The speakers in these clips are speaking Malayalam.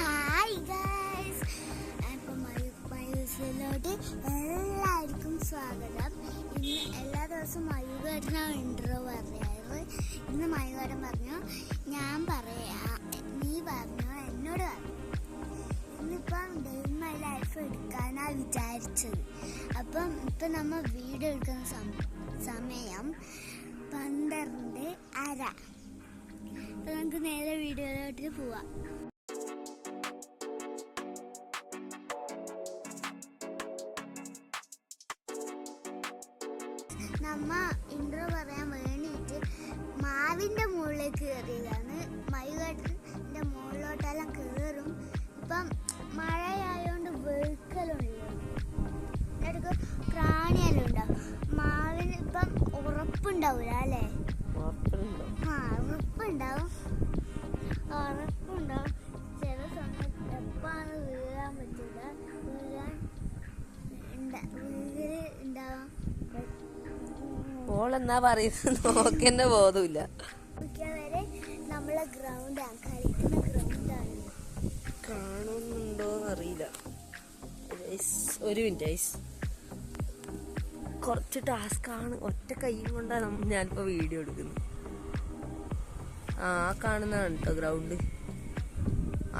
ഹായ് ഗൈസ് എല്ലാവർക്കും സ്വാഗതം. ഇന്ന് എല്ലാ ദിവസവും മയൂകേട്ടനാണ് ഇൻട്രോ പറയാറ് ഇന്ന് മയൂകേട്ടൻ പറഞ്ഞു ഞാൻ പറയാ നീ പറഞ്ഞു എന്നോട് പറഞ്ഞു. ഇന്നിപ്പം ഡേ ലൈഫ് എടുക്കാനാണ് വിചാരിച്ചത്. അപ്പം ഇപ്പം നമ്മൾ വീഡിയോ എടുക്കുന്ന സമയം പന്ത്രണ്ട് അര. അപ്പം നമുക്ക് നേരെ വീഡിയോയിലോട്ട് പോവാം. നമ്മ ഇൻട്രോ പറയാൻ വേണ്ടിയിട്ട് മാവിന്റെ മുകളിലേക്ക് കയറിയതാണ്. മയുവേട്ടന്റെ മുകളിലോട്ടെല്ലാം കയറും. ഇപ്പം മഴയായോണ്ട് മോളെന്നാ പറയുന്നത്? നോക്കന്നെ ബോധമില്ല. കാണുന്നുണ്ടോ അറിയില്ല. ഒരു മിനിറ്റ് ഐസ് കുറച്ച് ടാസ്ക് ആണ്. ഒറ്റ കൈയും കൊണ്ടാണ് ഞാനിപ്പോ വീഡിയോ എടുക്കുന്നത്. ആ കാണുന്നതാണ് കേട്ടോ ഗ്രൗണ്ട്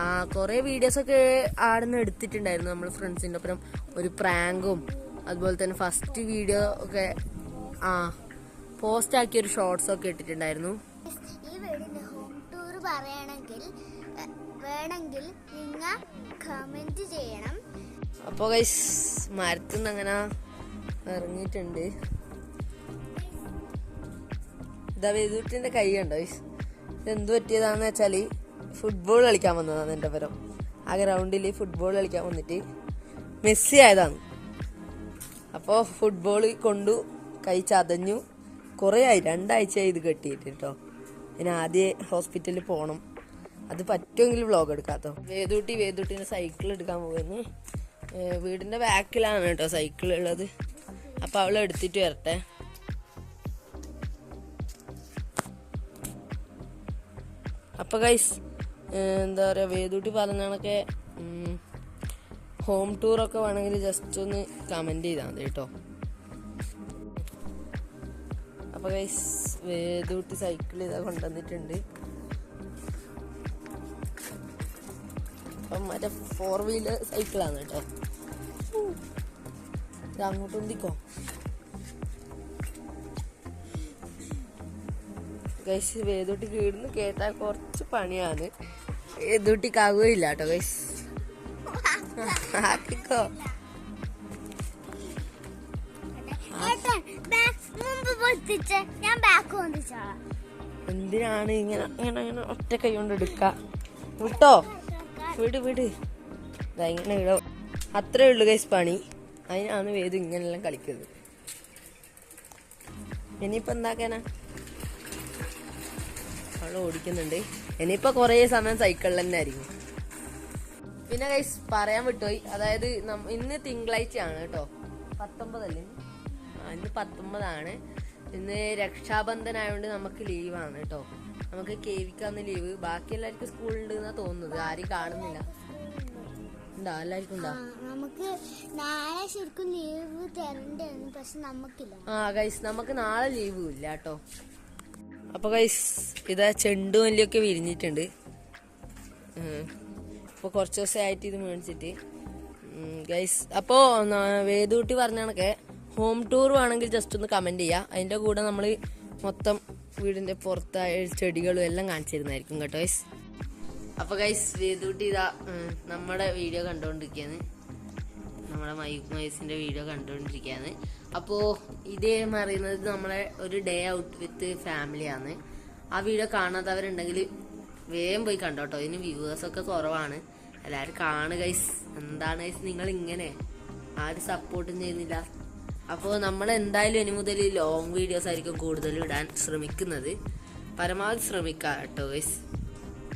ആ കുറെ വീഡിയോസ് ഒക്കെ ആടുന്ന് എടുത്തിട്ടുണ്ടായിരുന്നു നമ്മൾ ഫ്രണ്ട്സിന്റെ ഒപ്പം. ഒരു പ്രാങ്കും അതുപോലെ തന്നെ ഫസ്റ്റ് വീഡിയോ ഒക്കെ ആ. പോസ്റ്റ് ആക്കിയ ഒരു ഷോർട്സ് ഒക്കെ ഇട്ടിട്ടുണ്ടായിരുന്നു. ഈ വീടിന്റെ ഹോം ടൂർ പറയണമെങ്കിൽ വേണമെങ്കിൽ നിങ്ങൾ കമന്റ് ചെയ്യണം. അപ്പൊ ഗൈസ് മരത്തുനിന്ന് അങ്ങനെ ഇറങ്ങിയിട്ടുണ്ട്. ഇതാ വെതുട്ടിന്റെ കൈ കണ്ടോ ഗൈസ് ഇതെന്ത് പറ്റിയതാന്ന് വെച്ചാൽ ഫുട്ബോൾ കളിക്കാൻ വന്നതാണ് എന്റെ പരം. ആ ഗ്രൗണ്ടിൽ ഫുട്ബോൾ കളിക്കാൻ വന്നിട്ട് മെസ്സി ആയതാണ്. അപ്പോൾ ഫുട്ബോൾ കൊണ്ടു കൈ ചതഞ്ഞു. കുറേ ആയി രണ്ടാഴ്ചയായി ഇത് കെട്ടിയിട്ട് കേട്ടോ ഞാൻ ആദ്യം ഹോസ്പിറ്റലിൽ പോകണം അത് പറ്റുമെങ്കിൽ വ്ളോഗ് എടുക്കാത്തോ വേദൂട്ടി വേദൂട്ടിന് സൈക്കിൾ എടുക്കാൻ പോകുന്നു വീടിന്റെ ബാക്കിലാണ് കേട്ടോ സൈക്കിൾ ഉള്ളത്. അപ്പോൾ അവൾ എടുത്തിട്ട് വരട്ടെ. അപ്പോൾ ഗൈസ് എന്താ പറയുക വേദൂട്ടി പറഞ്ഞാണൊക്കെ ഹോം ടൂറൊക്കെ വേണമെങ്കിൽ ജസ്റ്റ് ഒന്ന് കമന്റ് ചെയ്താൽ മതി കേട്ടോ. അപ്പൊ ഗൈസ് വേദൂട്ടി സൈക്കിൾ ഇതാ കൊണ്ടുവന്നിട്ടുണ്ട്. അപ്പം മറ്റേ ഫോർ വീലർ സൈക്കിളാണ് കേട്ടോ. ഇത് അങ്ങോട്ട് ഉന്തിക്കോ ഗൈസ് വേദൂട്ടി കീടുന്ന് കേട്ടാൽ കുറച്ച് പണിയാണ്. വേദൂട്ടിക്കാകുകയില്ല കേട്ടോ ഗൈസ് ആക്കിക്കോ. മുമ്പ് പൊട്ടിച്ച് ഞാൻ ബാക്ക് എന്തിനാണ് ഇങ്ങനെ ഇങ്ങനെ ഇങ്ങനെ ഒറ്റ കൈ കൊണ്ട് എടുക്ക? വിട്ടോ? വിട് വിട്. ഇങ്ങനെ ഇടോ. അത്രേ ഉള്ളു കൈസ് പണി. അതിനാണ് വേദം ഇങ്ങനെല്ലാം കളിക്കുന്നത്. ഇനിയിപ്പോ എന്താക്കാനാ? അവൾ ഓടിക്കുന്നുണ്ട്. ഇനിയിപ്പോ കുറേ സമയം സൈക്കിളിൽ തന്നെ ആയിരിക്കും. പിന്നെ കൈസ് പറയാൻ വിട്ടുപോയി അതായത് ഇന്ന് തിങ്കളാഴ്ചയാണ് കേട്ടോ. പത്തൊമ്പതല്ലേ? ഇന്ന് പത്തൊമ്പതാണ്. ഇന്ന് രക്ഷാബന്ധൻ ആയതുകൊണ്ട് നമുക്ക് ലീവാണ് കേട്ടോ. നമുക്ക് കേവിക്കാന്ന് ലീവ്. ബാക്കി എല്ലാവർക്കും സ്കൂളുണ്ട് എന്നാ തോന്നുന്നത്. ആരും കാണുന്നില്ല. ഉണ്ടോ? എല്ലാവർക്കും ഉണ്ടോ? നമുക്ക് നാളെ ശരിക്കും ലീവ് തരണ്ടായിരുന്നു പക്ഷെ നമുക്കില്ല. ആ ഗൈസ് നമുക്ക് നാളെ ലീവ് ഇല്ല കേട്ടോ. അപ്പൊ ഗൈസ് ഇതാ ചെണ്ടുമല്ലിയൊക്കെ വിരിഞ്ഞിട്ടുണ്ട്. ഇപ്പൊ കുറച്ച് ദിവസമായിട്ട് ഇത് മേടിച്ചിട്ട്. ഗൈസ് അപ്പോ വേദൂട്ടി പറഞ്ഞ കണക്കെ ഹോം ടൂർ വേണമെങ്കിൽ ജസ്റ്റ് ഒന്ന് കമന്റ് ചെയ്യാം. അതിന്റെ കൂടെ നമ്മൾ മൊത്തം വീടിന്റെ പുറത്തായ ചെടികളും എല്ലാം കാണിച്ചിരുന്നായിരിക്കും കേട്ടോ ഗൈസ് അപ്പോൾ ഗൈസ് വേദൂട്ടി ഇതാ നമ്മുടെ വീഡിയോ കണ്ടുകൊണ്ടിരിക്കുകയാണ് നമ്മുടെ മൈക്ക് മൈസിന്റെ വീഡിയോ കണ്ടുകൊണ്ടിരിക്കുകയാണ് അപ്പോൾ ഇതേ പറയുന്നത് നമ്മളെ ഒരു ഡേ ഔട്ട് വിത്ത് ഫാമിലിയാണ് ആ വീഡിയോ കാണാത്തവരുണ്ടെങ്കിൽ വേഗം പോയി കണ്ടോ കേട്ടോ ഇതിന് വ്യൂവേഴ്സൊക്കെ കുറവാണ്. എല്ലാവരും കാണുക എന്താണ് ഗൈസ് നിങ്ങൾ ഇങ്ങനെ ആരും സപ്പോർട്ടും ചെയ്യുന്നില്ല. അപ്പോൾ നമ്മൾ എന്തായാലും ഇനി മുതൽ ലോങ് വീഡിയോസ് ആയിരിക്കും കൂടുതൽ ഇടാൻ ശ്രമിക്കുന്നത്. പരമാവധി ശ്രമിക്കാം കേട്ടോ ഗൈസ്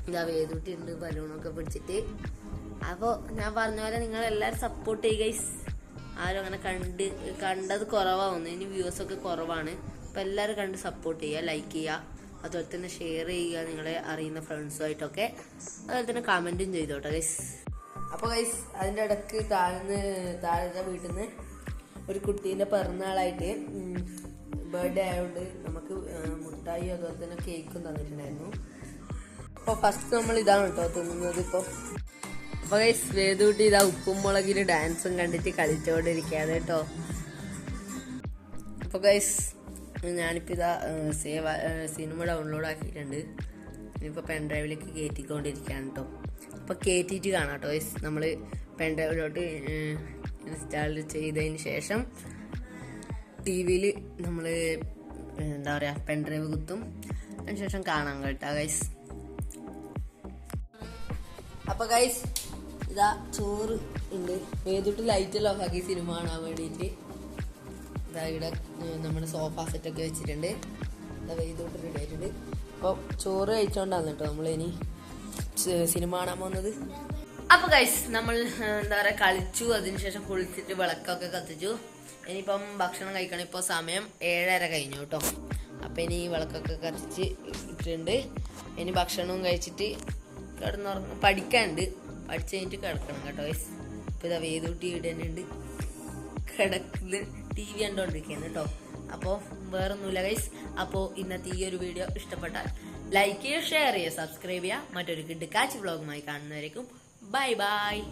ഇതാ വേദൂട്ടി ഉണ്ട് ബലൂണൊക്കെ പിടിച്ചിട്ട്. അപ്പോൾ ഞാൻ പറഞ്ഞ പോലെ നിങ്ങൾ എല്ലാവരും സപ്പോർട്ട് ചെയ്യുക ഗൈസ് ആരും അങ്ങനെ കണ്ട് കണ്ടത് കുറവാകുന്നു ഇനി വ്യൂസ് ഒക്കെ കുറവാണ്. അപ്പം എല്ലാവരും കണ്ട് സപ്പോർട്ട് ചെയ്യുക ലൈക്ക് ചെയ്യുക. അതുപോലെ തന്നെ ഷെയർ ചെയ്യുക നിങ്ങളെ അറിയുന്ന ഫ്രണ്ട്സുമായിട്ടൊക്കെ അതുപോലെ തന്നെ കമന്റും ചെയ്തോട്ടെ ഗൈസ് അപ്പോൾ ഗൈസ് അതിന്റെ ഇടയ്ക്ക് താഴ്ന്ന് താഴെ വീട്ടിൽ നിന്ന് ഒരു കുട്ടീന്റെ പിറന്നാളായിട്ട് ബർത്ത്ഡേ ആയതുകൊണ്ട് നമുക്ക് മുട്ടായി അതുപോലെ തന്നെ കേക്കും തന്നിട്ടുണ്ടായിരുന്നു. അപ്പോൾ ഫസ്റ്റ് നമ്മൾ ഇതാണ് കേട്ടോ തിന്നുന്നത് ഇപ്പോൾ അപ്പോൾ ഗൈസ് വേദൂട്ടി ഇതാ ഉപ്പും മുളകിന് ഡാൻസും കണ്ടിട്ട് കളിച്ചുകൊണ്ടിരിക്കുകയാണ് കേട്ടോ അപ്പോൾ ഗൈസ് ഞാനിപ്പോൾ ഇതാ സേവ് സിനിമ ഡൗൺലോഡ് ആക്കിയിട്ടുണ്ട്. ഇനിയിപ്പോൾ പെൻഡ്രൈവിലേക്ക് കയറ്റിക്കൊണ്ടിരിക്കുകയാണ് കേട്ടോ അപ്പോൾ കയറ്റിയിട്ട് കാണാം കേട്ടോ ഗൈസ് നമ്മൾ പെൻഡ്രൈവിലോട്ട് ഇൻസ്റ്റാൾ ചെയ്തതിന് ശേഷം ടി വിയിൽ നമ്മൾ എന്താ പറയുക പെൻ ഡ്രൈവ് കുത്തും. അതിനുശേഷം കാണാം കേട്ടോ ഗൈസ് അപ്പോൾ ഗൈസ് ഇതാ ചോറ് ഉണ്ട്. ഏതൊട്ട് ലൈറ്റെല്ലാം ഓഫാക്കി സിനിമ കാണാൻ വേണ്ടിയിട്ട്. ഇതാ ഇവിടെ നമ്മുടെ സോഫ സെറ്റൊക്കെ വെച്ചിട്ടുണ്ട്. ഇതാ വെയ്തോട്ട് റെഡി ആയിട്ടുണ്ട്. അപ്പോൾ ചോറ് കഴിച്ചോണ്ടാന്ന് കേട്ടോ നമ്മളിനി സിനിമ കാണാൻ പോകുന്നത്. അപ്പൊ ഗൈസ് നമ്മൾ എന്താ പറയാ കളിച്ചു. അതിനുശേഷം കുളിച്ചിട്ട് വിളക്കൊക്കെ കത്തിച്ചു. ഇനിയിപ്പം ഭക്ഷണം കഴിക്കണം. ഇപ്പോൾ സമയം ഏഴര കഴിഞ്ഞു കേട്ടോ. അപ്പൊ ഇനി വിളക്കൊക്കെ കത്തിച്ച് ഇട്ടിട്ടുണ്ട്. ഇനി ഭക്ഷണവും കഴിച്ചിട്ട് കിടന്നുറങ്ങ പഠിക്കാനുണ്ട്. പഠിച്ചു കഴിഞ്ഞിട്ട് കിടക്കണം കേട്ടോ ഗൈസ് ഇപ്പൊ ഇതാ വേദൂട്ടി ഉണ്ട്. കിടക്കുന്നത് ടി വി കണ്ടോണ്ടിരിക്കുന്നു കേട്ടോ. അപ്പോൾ വേറൊന്നുമില്ല ഗൈസ് അപ്പോൾ ഇന്നത്തെ ഈ ഒരു വീഡിയോ ഇഷ്ടപ്പെട്ടാൽ ലൈക്ക് ചെയ്യുക ഷെയർ ചെയ്യുക സബ്സ്ക്രൈബ് ചെയ്യുക. മറ്റൊരു കിഡ് കാച്ച് വ്ളോഗുമായി കാണുന്നവരേക്കും バイバイ。